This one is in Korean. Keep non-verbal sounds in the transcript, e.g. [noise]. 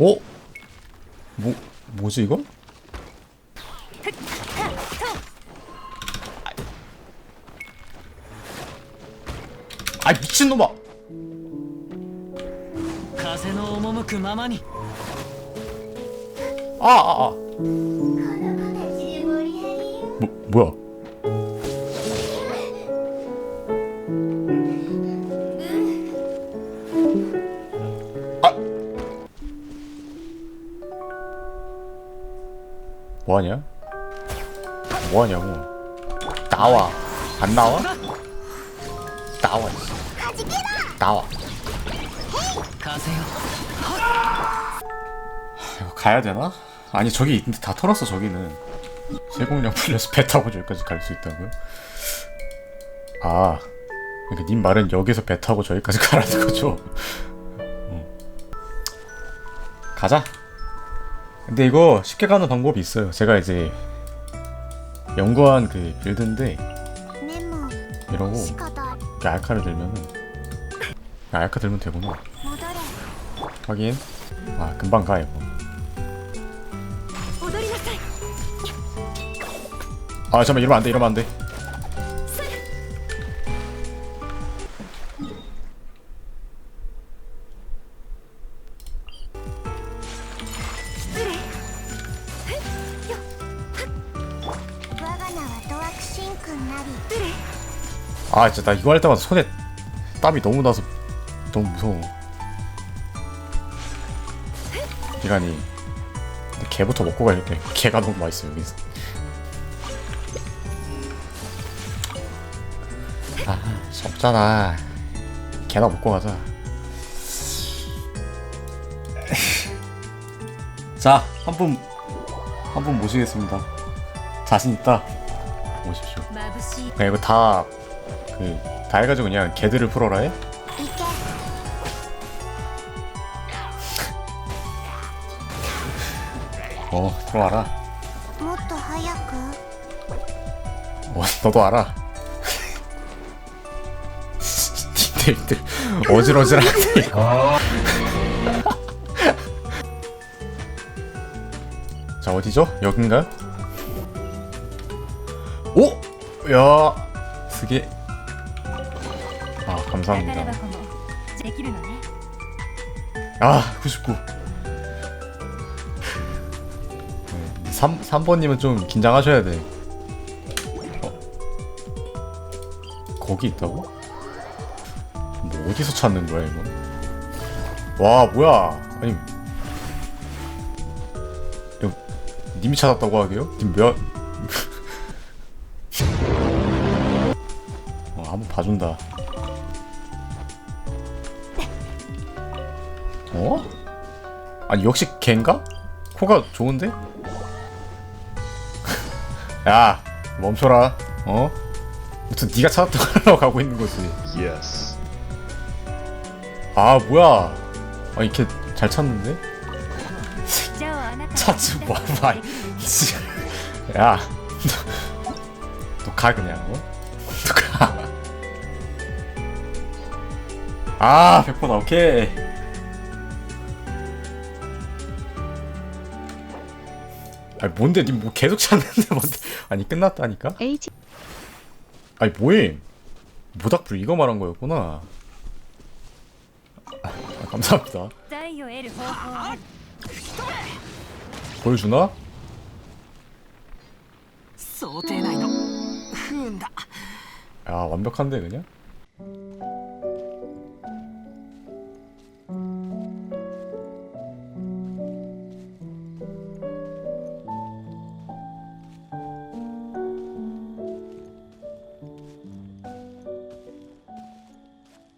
어? 뭐, 뭐지 이거? 아 미친놈아 아아아 아, 아. 아. 뭐하냐? 뭐하냐고 나와 안 나와? 나와. 나와 이거 가야 되나? 아니 저기 있는데 다 털었어 저기는 세공력 풀려서 배 타고 저기까지 갈 수 있다고요? 아 그러니까 님 말은 여기서 배 타고 저기까지 가라는 거죠? 음. 가자 근데 이거 쉽게 가는 방법이 있어요. 제가 이제 연구한 그 빌드인데 이러고 알카를 들면은 아, 알카 들면 되구나. 확인. 아 금방 가요. 아 잠깐 이러면 안돼 이러면 안돼. 아 진짜 나 이거 할 때마다 손에 땀이 너무 나서 너무 무서워. 기간이 개부터 먹고 가야겠대 개가 너무 맛있어 여기서 아 없잖아. 개나 먹고 가자. 자한 분 한 분 모시겠습니다. 자신 있다 보십시오. 그냥 이거 다, 그, 다 해가지고 그냥 개들을 풀어라 해? 어, 들어와라. 어, 너도 알아. 님들들 어질어질한데 [laughs] 자, 어디죠? 여긴가요? 오! 야, 스게. 아, 宝 감사합니다. 箱もできるのね 아, 99. 3, 3번님은 좀 긴장하셔야 돼. 어? 거기 있다고? 뭐 어디서 찾는 거야, 이거? 와, 뭐야. 아니. 이거, 님이 찾았다고 하게요? 님 몇. 봐준다 어? 아니 역시 걘가? 코가 좋은데? [laughs] 야 멈춰라 어? 무튼 네가 찾았던 걸로 [laughs] 가고 있는 거지 yes. 아 뭐야 아니 걔잘 찾는데? [laughs] 찾지 마봐 야너 가 그냥 어? 아 100%다 오케이 아니 뭔데 니 뭐 계속 찾는데 뭔데 [laughs] 아니 끝났다니까? H 아니 뭐임 모닥불 이거 말한 거였구나 아, 감사합니다 財を得る方法は 보여주나? 想定内の不運だ 야 완벽한데 그냥?